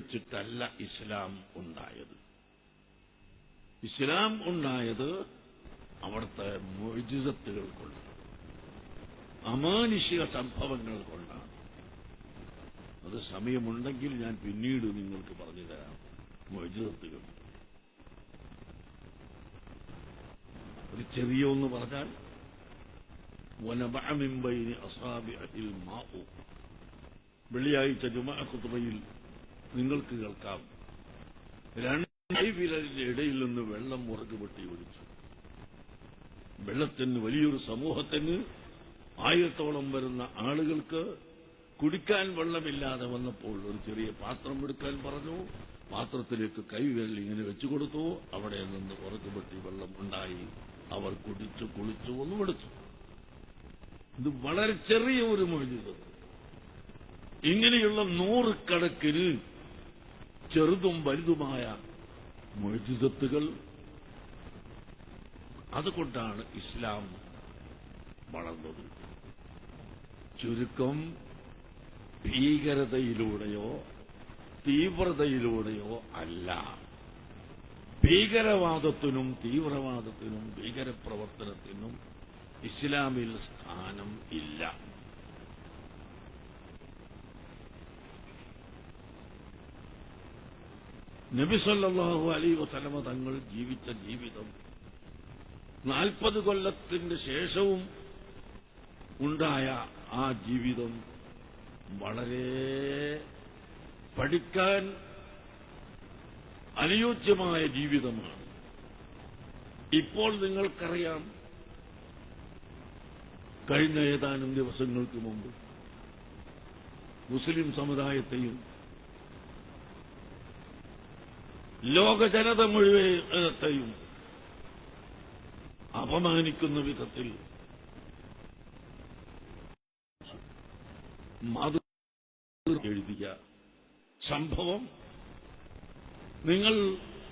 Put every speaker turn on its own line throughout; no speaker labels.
വെച്ചിട്ടല്ല ഇസ്ലാം ഉണ്ടായത്. ഇസ്ലാം ഉണ്ടായത് അവിടുത്തെ മൊഴിജിതത്തുകൾ കൊണ്ട് അമാനുഷിക സംഭവങ്ങൾ കൊണ്ടാണ്. അത് സമയമുണ്ടെങ്കിൽ ഞാൻ പിന്നീട് നിങ്ങൾക്ക് പറഞ്ഞു തരാം മൊഴിജിതത്തുകൾ ഒരു ചെറിയ ഒന്ന് പറഞ്ഞാൽ വനബിംബൈന് അസാബി അഹിൽ മാവു വെള്ളിയാഴ്ച ജുമാ ഖുത്ബയിൽ നിങ്ങൾക്ക് കേൾക്കാം. രണ്ട് വിരലിന്റെ ഇടയിൽ നിന്ന് വെള്ളം മുറകുപെട്ടി ഒഴിച്ചു വെള്ളത്തിന് വലിയൊരു സമൂഹത്തിന് ആയിരത്തോളം വരുന്ന ആളുകൾക്ക് കുടിക്കാൻ വെള്ളമില്ലാതെ വന്നപ്പോൾ ഒരു ചെറിയ പാത്രം എടുക്കാൻ പറഞ്ഞു. പാത്രത്തിലേക്ക് കൈവിരൽ ഇങ്ങനെ വെച്ചു കൊടുത്തു. അവിടെ നിന്ന് ഉറക്കു വെട്ടി വെള്ളം ഉണ്ടായി. അവർ കുടിച്ചു കുളിച്ചു ഒന്നും എടുത്തു. ഇത് വളരെ ചെറിയ ഒരു മൊഴിഞ്ഞത് ഇങ്ങനെയുള്ള നൂറുകണക്കിന് ചെറുതും വലുതുമായ മൊഴിജിതത്തുകൾ അതുകൊണ്ടാണ് ഇസ്ലാം വളർന്നത്. ചുരുക്കം ഭീകരതയിലൂടെയോ തീവ്രതയിലൂടെയോ അല്ല. ഭീകരവാദത്തിനും തീവ്രവാദത്തിനും ഭീകരപ്രവർത്തനത്തിനും ഇസ്ലാമിൽ സ്ഥാനം ഇല്ല നബിസല്ലാഹു അലൈ വസലമ തങ്ങൾ ജീവിച്ച ജീവിതം നാൽപ്പത് കൊല്ലത്തിന് ശേഷവും ഉണ്ടായ ആ ജീവിതം വളരെ പഠിക്കാൻ അനുയോജ്യമായ ജീവിതമാണ്. ഇപ്പോൾ നിങ്ങൾക്കറിയാം കഴിഞ്ഞ ഏതാനും ദിവസങ്ങൾക്ക് മുമ്പ് മുസ്ലിം സമുദായത്തെയും ലോക ജനത മുഴുവനത്തെയും അപമാനിക്കുന്ന വിധത്തിൽ മാതൃ എഴുതിയ സംഭവം നിങ്ങൾ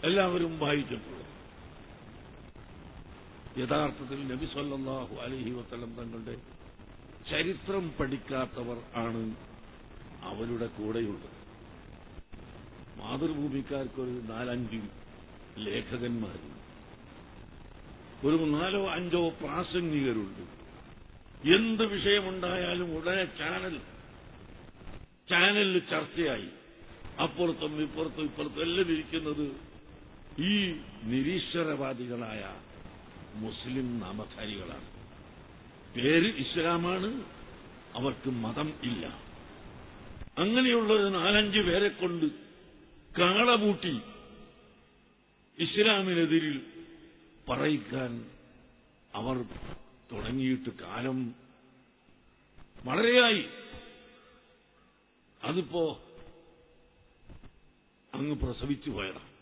എല്ലാവരും വായിച്ചിട്ടുള്ളത് യഥാർത്ഥത്തിൽ നബി സല്ലല്ലാഹു അലൈഹി വസ്ലം തങ്ങളുടെ ചരിത്രം പഠിക്കാത്തവർ ആണ് അവരുടെ കൂടെയുള്ളത്. മാതൃഭൂമിക്കാർക്കൊരു നാലഞ്ച് ലേഖകന്മാരുണ്ട് ഒരു നാലോ അഞ്ചോ പ്രാസംഗികരുണ്ട്. എന്ത് വിഷയമുണ്ടായാലും ഉടനെ ചാനൽ ചാനലിൽ ചർച്ചയായി. അപ്പുറത്തും ഇപ്പുറത്തും ഇപ്പുറത്തും എല്ലാം ഇരിക്കുന്നത് ഈ നിരീശ്വരവാദികളായ മുസ്ലിം നാമധാരികളാണ്. പേര് ഇസ്ലാമാണ് അവർക്ക് മതം ഇല്ല. അങ്ങനെയുള്ള ഒരു നാലഞ്ച് പേരെ കൊണ്ട് കാളമൂട്ടി ഇസ്ലാമിനെതിരിൽ പറയിക്കാൻ അവർ തുടങ്ങിയിട്ട് കാലം വളരെയായി. അതിപ്പോ അങ്ങ് പ്രസവിച്ചു പോയതാണ്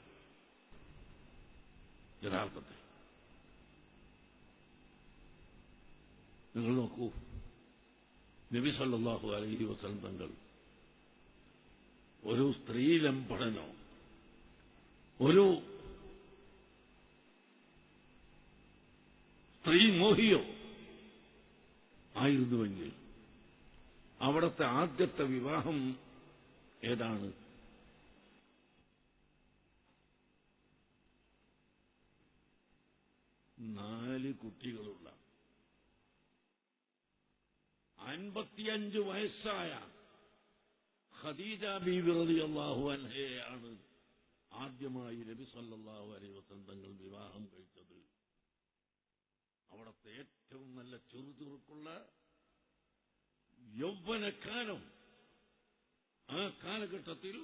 യഥാർത്ഥത്തിൽ. നിങ്ങൾ നോക്കൂ. നബി സല്ലല്ലാഹു അലൈഹി വസല്ലം തങ്ങൾ ഒരു സ്ത്രീലംപടനോ ഒരു സ്ത്രീ മോഹിയോ ആയിരുന്നുവെങ്കിൽ അവിടത്തെ ആദ്യത്തെ വിവാഹം ഏതാണ്? നാല് കുട്ടികളുള്ള അൻപത്തിയഞ്ച് വയസ്സായ ഖദീജ ബീബി റളിയല്ലാഹു അൻഹയാണ് ആദ്യമായി നബി സല്ലല്ലാഹു അലൈഹി വസല്ലം തങ്ങൾ വിവാഹം കഴിച്ചത്. അവിടത്തെ ഏറ്റവും നല്ല ചെറുചുറുക്കുള്ള യൗവനക്കാലം ആ കാലഘട്ടത്തിൽ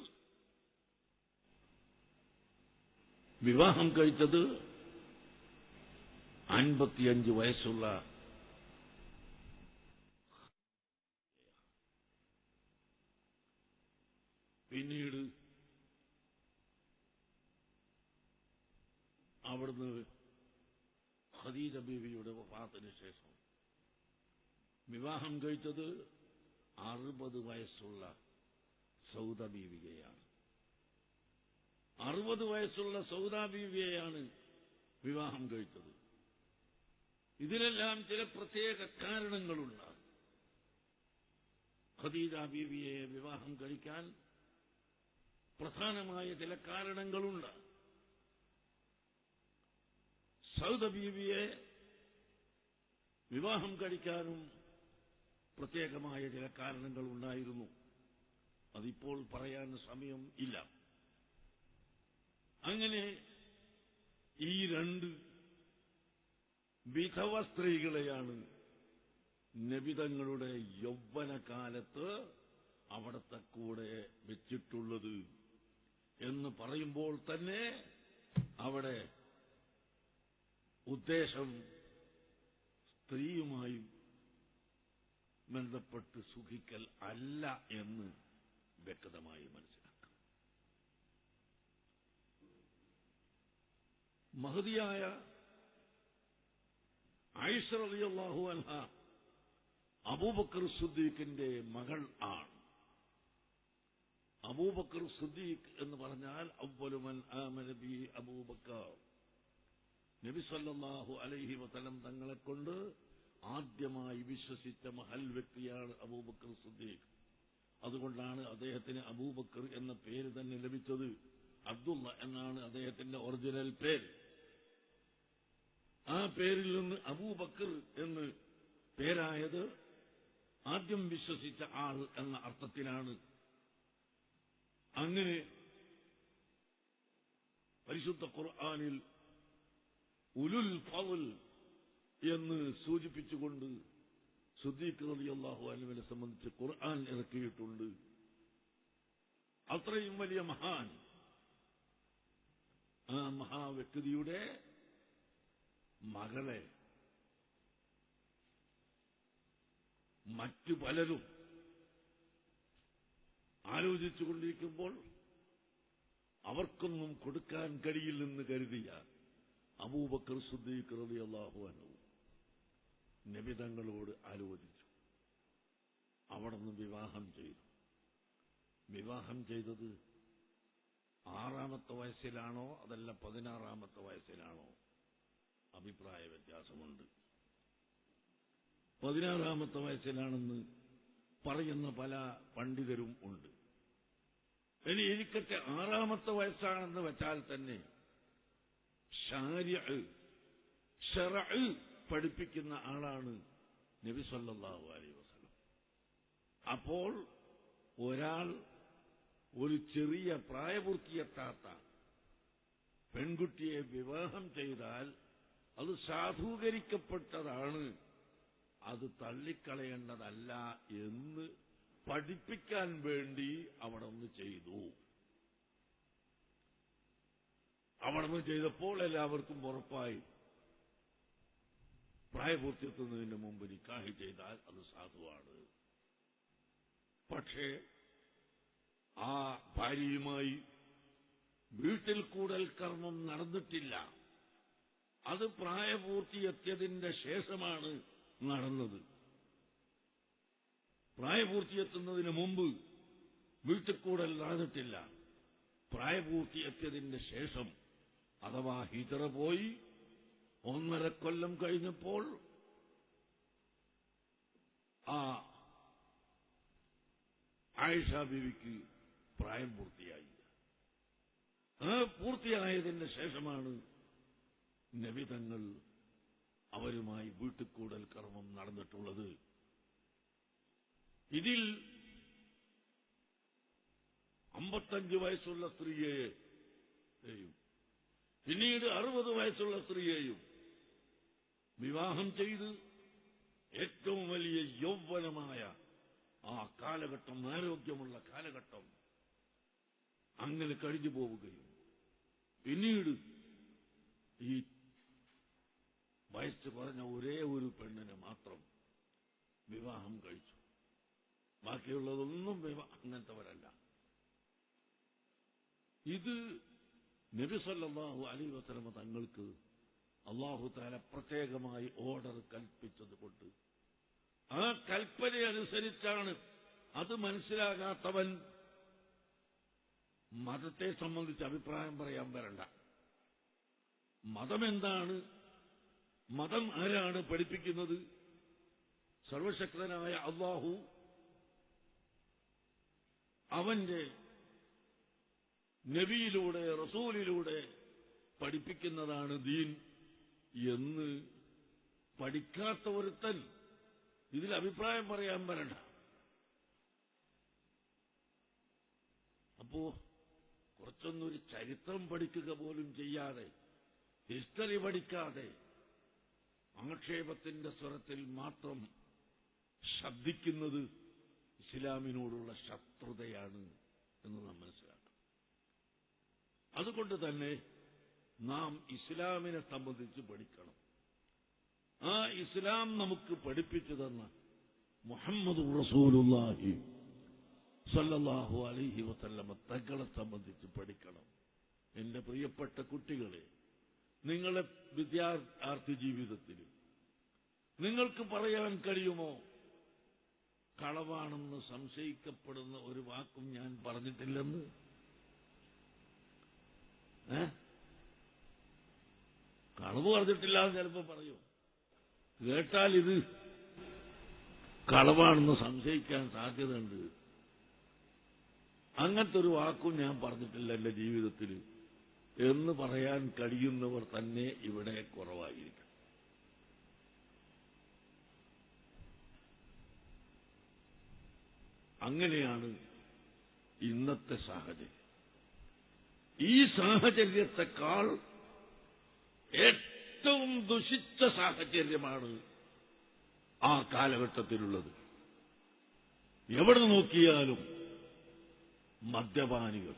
വിവാഹം കഴിച്ചത് അൻപത്തിയഞ്ച് വയസ്സുള്ള പിന്നീട് അവിടുന്ന് ഖദീജ ബീവിയുടെ വഫാത്തിന് ശേഷം വിവാഹം കഴിച്ചത് അറുപത് വയസ്സുള്ള സൗദ ബീവികയാണ് അറുപത് വയസ്സുള്ള സൗദ ബീവിയെയാണ് വിവാഹം കഴിച്ചത്. ഇതിനെല്ലാം ചില പ്രത്യേക കാരണങ്ങളുണ്ട്. ഖദീജ ബീവിയെ വിവാഹം കഴിക്കാൻ പ്രധാനമായ ചില കാരണങ്ങളുണ്ട്. സൗദ ബീവിയെ വിവാഹം കഴിക്കാനും പ്രത്യേകമായ ചില കാരണങ്ങൾ ഉണ്ടായിരുന്നു അതിപ്പോൾ പറയാൻ സമയം ഇല്ല. അങ്ങനെ ഈ രണ്ട് വിധവ സ്ത്രീകളെയാണ് നബിതങ്ങളുടെ യൗവനകാലത്ത് അവിടത്തെ കൂടെ വെച്ചിട്ടുള്ളത്. എന്ന് പറയുമ്പോൾ തന്നെ അവിടെ ഉദ്ദേശം സ്ത്രീയുമായി ബന്ധപ്പെട്ട് സുഖിക്കൽ അല്ല എന്ന് വ്യക്തമായി മനസ്സിലാക്കാം. മഹതിയായ ഐശ്വറിയാഹു റളിയല്ലാഹു അൻഹ അബൂബക്കർ സുദ്ദീഖിന്റെ മകൾ ആണ്. അബൂബക്കർ സുദ്ദീഖ് എന്ന് പറഞ്ഞാൽ അവലുമൻ ആമനബി അബൂബക്കർ. നബി സല്ലല്ലാഹു അലൈഹി വസലം തങ്ങളെ കൊണ്ട് ആദ്യമായി വിശ്വസിച്ച മഹൽ വ്യക്തിയാണ് അബൂബക്കർ സുദ്ദീഖ്. അതുകൊണ്ടാണ് അദ്ദേഹത്തിന് അബൂബക്കർ എന്ന പേര് തന്നെ ലഭിച്ചത്. അബ്ദുള്ള എന്നാണ് അദ്ദേഹത്തിന്റെ ഒറിജിനൽ പേര്. ആ പേരിൽ നിന്ന് അബൂബക്കർ എന്ന് പേരായത് ആദ്യം വിശ്വസിച്ച ആൾ എന്ന അർത്ഥത്തിലാണ്. അങ്ങനെ പരിശുദ്ധ ഖുർആാനിൽ ഉലുൽ ഫവൽ എന്ന് സൂചിപ്പിച്ചുകൊണ്ട് സുദ്ദീഖ് അള്ളാഹു അലുവിനെ സംബന്ധിച്ച് ഖുർആൻ ഇറക്കിയിട്ടുണ്ട്. അത്രയും വലിയ മഹാൻ ആ മഹാവ്യക്തിയുടെ മകളെ മറ്റു പലരും ആലോചിച്ചുകൊണ്ടിരിക്കുമ്പോൾ അവർക്കൊന്നും കൊടുക്കാൻ കഴിയില്ലെന്ന് കരുതിയ അബൂബക്കർ സുദ്ദീഖ് റളിയല്ലാഹു അൻഹു നബിതങ്ങളോട് ആലോചിച്ചു. അവിടെ നിന്ന് വിവാഹം ചെയ്തു. വിവാഹം ചെയ്തത് ആറാമത്തെ വയസ്സിലാണോ അതല്ല പതിനാറാമത്തെ വയസ്സിലാണോ? അഭിപ്രായ വ്യത്യാസമുണ്ട്. പതിനാറാമത്തെ വയസ്സിലാണെന്ന് പറയുന്ന പല പണ്ഡിതരും ഉണ്ട്. ഇനി ഇരിക്കട്ടെ ആറാമത്തെ വയസ്സാണെന്ന് വെച്ചാൽ തന്നെ പഠിപ്പിക്കുന്ന ആളാണ് നബി സല്ലല്ലാഹു അലൈഹി വസല്ലം. അപ്പോൾ ഒരാൾ ഒരു ചെറിയ പ്രായപൂർത്തിയെത്താത്ത പെൺകുട്ടിയെ വിവാഹം ചെയ്താൽ അത് സാധൂകരിക്കപ്പെട്ടതാണ് അത് തള്ളിക്കളയേണ്ടതല്ല എന്ന് പഠിപ്പിക്കാൻ വേണ്ടി അവിടൊന്ന് ചെയ്തു. അവിടൊന്ന് ചെയ്തപ്പോൾ എല്ലാവർക്കും ഉറപ്പായി. പ്രായപൂർത്തിയെത്തുന്നതിന് മുമ്പ് നിക്കാഹി ചെയ്താൽ അത് സാധുവാണ്. പക്ഷേ ആ ഭാര്യയുമായി വീട്ടിൽ കൂടൽ കർമ്മം നടന്നിട്ടില്ല. അത് പ്രായപൂർത്തിയെത്തിയതിന്റെ ശേഷമാണ് നടന്നത്. പ്രായപൂർത്തിയെത്തുന്നതിന് മുമ്പ് വീട്ടിൽ കൂടൽ നടന്നിട്ടില്ല. പ്രായപൂർത്തിയെത്തിയതിന്റെ ശേഷം അഥവാ ഹിജറ പോയി ഒന്നര കൊല്ലം കഴിഞ്ഞപ്പോൾ ആ ആയിഷ ബിവിക്ക് പ്രായം പൂർത്തിയായി. പൂർത്തിയായതിന് ശേഷമാണ് നബിതങ്ങൾ അവരുമായി വീട്ടുകൂടൽ കർമ്മം നടന്നിട്ടുള്ളത്. ഇതിൽ അമ്പത്തഞ്ച് വയസ്സുള്ള സ്ത്രീയെയും പിന്നീട് അറുപത് വയസ്സുള്ള സ്ത്രീയെയും വിവാഹം ചെയ്ത് ഏറ്റവും വലിയ യൗവനമായ ആ കാലഘട്ടം ആരോഗ്യമുള്ള കാലഘട്ടം അങ്ങനെ കഴിഞ്ഞു പോവുകയും. പിന്നീട് ഈ വയസ്സ് പറഞ്ഞ ഒരേ ഒരു പെണ്ണിനെ മാത്രം വിവാഹം കഴിച്ചു. ബാക്കിയുള്ളതൊന്നും അങ്ങനത്തെവരല്ല. ഇത് നബി സല്ലല്ലാഹു അലൈഹി വസല്ലമ തങ്ങൾക്ക് അള്ളാഹു താല പ്രത്യേകമായി ഓർഡർ കൽപ്പിച്ചത് കൊണ്ട് ആ കൽപ്പനയനുസരിച്ചാണ് അത് മനസ്സിലാകാത്തവൻ മതത്തെ സംബന്ധിച്ച് അഭിപ്രായം പറയാൻ വരണ്ട. മതമെന്താണ്? മതം ആരാണ് പഠിപ്പിക്കുന്നത്? സർവശക്തനായ അള്ളാഹു അവന്റെ നബിയിലൂടെ റസൂലിലൂടെ പഠിപ്പിക്കുന്നതാണ് ദീൻ എന്ന് പഠിക്കാത്ത ഒരുത്തൻ ഇതിൽ അഭിപ്രായം പറയാൻ വരണ്ട. അപ്പോ കുറച്ചൊന്നൊരു ചരിത്രം പഠിക്കുക പോലും ചെയ്യാതെ ഹിസ്റ്ററി പഠിക്കാതെ ആക്ഷേപത്തിന്റെ സ്വരത്തിൽ മാത്രം ശബ്ദിക്കുന്നത് ഇസ്ലാമിനോടുള്ള ശത്രുതയാണ് എന്ന് നാം മനസ്സിലാക്കണം. അതുകൊണ്ട് തന്നെ നാം ഇസ്ലാമിനെ സംബന്ധിച്ച് പഠിക്കണം. ആ ഇസ്ലാം നമുക്ക് പഠിപ്പിച്ചു തന്ന മുഹമ്മദ് റസൂലുള്ളാഹി സല്ലല്ലാഹു അലൈഹി വസല്ലമ തങ്ങളെ സംബന്ധിച്ച് പഠിക്കണം. എന്റെ പ്രിയപ്പെട്ട കുട്ടികളെ നിങ്ങളുടെ വിദ്യാർത്ഥി ജീവിതത്തിൽ നിങ്ങൾക്ക് പറയാൻ കഴിയുമോ? കളവാണെന്ന് സംശയിക്കപ്പെടുന്ന ഒരു വാക്കും ഞാൻ പറഞ്ഞിട്ടില്ലെന്ന്? കളവ് പറഞ്ഞിട്ടില്ല എന്ന് ചിലപ്പോ പറയൂ. കേട്ടാൽ ഇത് കളവാണെന്ന് സംശയിക്കാൻ സാധ്യതയുണ്ട്. അങ്ങനത്തെ ഒരു വാക്കും ഞാൻ പറഞ്ഞിട്ടില്ല എന്റെ ജീവിതത്തിൽ. എന്ന് പറയാൻ കഴിയുന്നവർ തന്നെ ഇവിടെ കുറവായിരിക്കും അങ്ങനെയാണ് ഇന്നത്തെ സാഹചര്യം. ഈ സാഹചര്യത്തെക്കാൾ ഏറ്റവും ദുഷിച്ച സാഹചര്യമാണ് ആ കാലഘട്ടത്തിലുള്ളത്. എവിടെ നോക്കിയാലും മദ്യപാനികൾ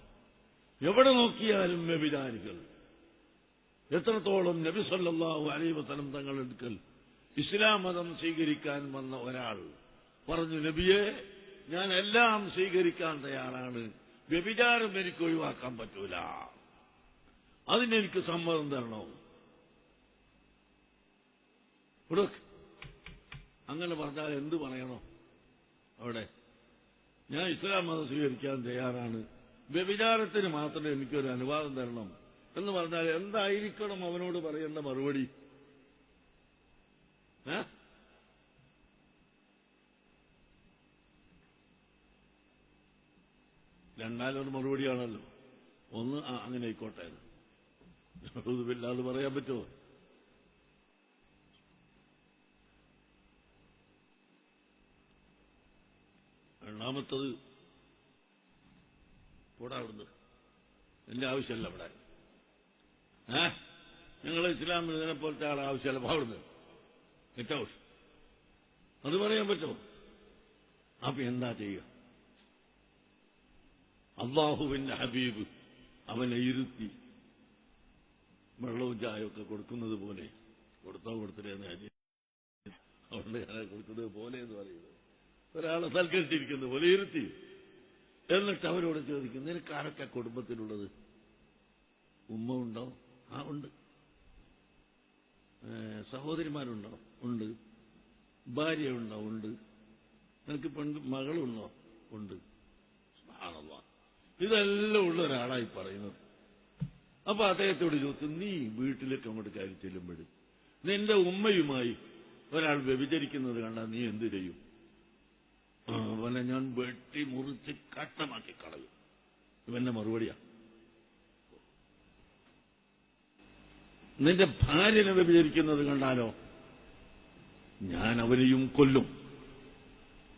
എവിടെ നോക്കിയാലും വ്യഭിചാരികൾ. എത്രത്തോളം നബി വസല്ലം തങ്ങളെടുക്കൽ ഇസ്ലാം മതം സ്വീകരിക്കാൻ വന്ന ഒരാൾ പറഞ്ഞു നബിയെ ഞാൻ എല്ലാം സ്വീകരിക്കാൻ തയ്യാറാണ്. വ്യഭിചാരം എനിക്ക് ഒഴിവാക്കാൻ പറ്റൂല. അതിനെനിക്ക് സമ്മതം തരണോ. അങ്ങനെ പറഞ്ഞാൽ എന്ത് പറയണോ? അവിടെ ഞാൻ ഇസ്ലാം മതം സ്വീകരിക്കാൻ തയ്യാറാണ്. വ്യഭിചാരത്തിന് മാത്രമേ എനിക്കൊരു അനുവാദം തരണം എന്ന് പറഞ്ഞാൽ എന്തായിരിക്കണം അവനോട് പറയേണ്ട മറുപടി? ഏ? രണ്ടാലൊരു മറുപടിയാണല്ലോ. ഒന്ന് ആ, അങ്ങനെ ആയിക്കോട്ടെ. അത് പറയാൻ പറ്റുമോ? രണ്ടാമത്തത് പോടാ അവിടുന്ന്. എന്റെ ആവശ്യമല്ല അവിടെ. ഏ? നിങ്ങൾ ഇസ്ലാമിൽ ഇതിനെ പോലത്തെ ആളെ ആവശ്യമല്ല. അവിടുന്ന്. ഗെറ്റ് അത് പറയാൻ പറ്റുമോ? അപ്പൊ എന്താ ചെയ്യുക? അള്ളാഹുവിന്റെ ഹബീബ് അവനെ ഇരുത്തി വെള്ളവും ചായയൊക്കെ കൊടുക്കുന്നത് പോലെ കൊടുത്തോ കൊടുത്തിട്ടേന്ന് കാര്യം അതുകൊണ്ട് ഞാൻ കൊടുക്കുന്നത് പോലെ എന്ന് പറയുന്നത്. ഒരാളെ സൽക്കരിച്ചിരിക്കുന്ന പോലെ ഇരുത്തി. എന്നിട്ട് അവരോട് ചോദിക്കും നിനക്ക് ആരൊക്കെ കുടുംബത്തിലുള്ളത്? ഉമ്മ ഉണ്ടോ? ആ ഉണ്ട്. സഹോദരിമാരുണ്ടോ? ഉണ്ട്. ഭാര്യ ഉണ്ടോ? ഉണ്ട്. നിനക്ക് പെൺ മകളുണ്ടോ? ഉണ്ട്. ഇതെല്ലാം ഉള്ള ഒരാളായി പറയുന്നത്. അപ്പൊ അദ്ദേഹത്തോട് ചോദിച്ചു നീ വീട്ടിലേക്ക് അങ്ങോട്ട് കയറി ചെല്ലുമ്പോൾ നിന്റെ ഉമ്മയുമായി ഒരാൾ വ്യഭിചരിക്കുന്നത് കണ്ടാൽ നീ എന്തു ചെയ്യും? അവനെ ഞാൻ വെട്ടി മുറിച്ച് കട്ടമാക്കി കളയും. ഇവന്റെ മറുപടിയാ. നിന്റെ ഭാര്യനെ വ്യഭിചരിക്കുന്നത് കണ്ടാലോ? ഞാൻ അവനെയും കൊല്ലും.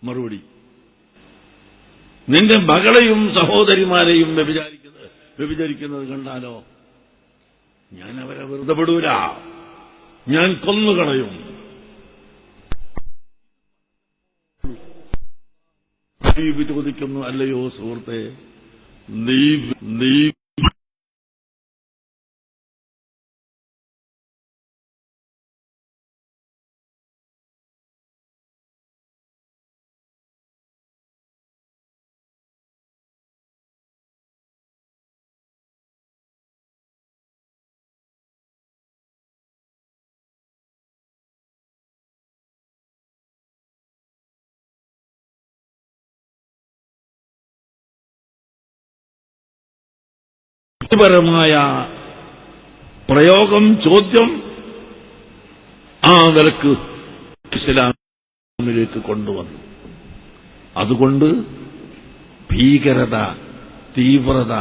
മറുപടി നിന്റെ മകളെയും സഹോദരിമാരെയും വ്യഭിചാരിക്കുന്നത് വ്യഭിചരിക്കുന്നത് കണ്ടാലോ? ഞാൻ അവരെ വെറുതെ പെടൂല ഞാൻ കൊന്നുകളയും. ചോദിക്കുന്നു അല്ലയോ സുഹൃത്തെ? നീ നീ വ്യക്തിപരമായ പ്രയോഗം ചോദ്യം ആ നിലയ്ക്ക് ഇസ്ലാമിലേക്ക് കൊണ്ടുവന്നു. അതുകൊണ്ട് ഭീകരത തീവ്രത